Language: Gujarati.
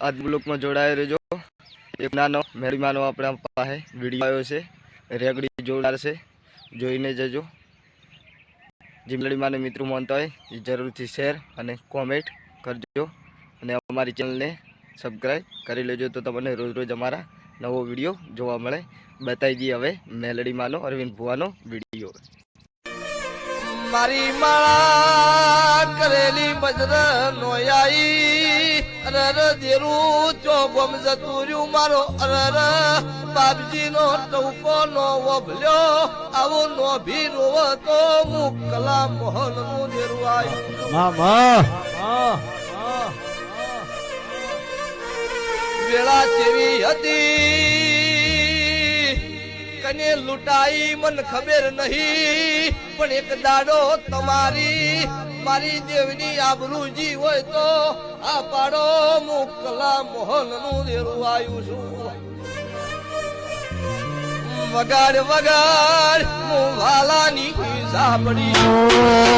આ બ્લોકમાં જોડાયો રહેજો. એક નાનો, મેળીમાનો આપણા પાસે વીડિયો આવ્યો છે. રેગડી જોડાર છે. જોઈને જજો. જે મેળીમાને મિત્રો માનતા હોય, એ જરૂરથી શેર અને કોમેન્ટ કરજો. અને અમારી ચેનલને સબસ્ક્રાઈબ કરી લેજો તો તમને રોજ રોજ અમારા નવો વીડિયો જોવા મળે. બતાવી દઈએ હવે મેલડીમાંનો અરવિંદ ભુવાનો વીડિયો. મારી માળા કરેલી બજર નોયાઈ અરર દેરું ચોગમ જતુર્યું મારો અરર. બાપજી નો ટૌકો નો વભલ્યો આવો નો ભી રોવ તો મુકલા મોહનનું દેરું આવ્યું મામા વેળા જેવી હતી. કને લૂંટાઈ મન ખબર નહીં પણ એક દાડો તમારી મારી દેવની આબરૂજી હોય તો આ પાડો મુકલા મોહનનું દેરું આવ્યું છું. વગાડ વગાડ, હું વાલાની સાંભળી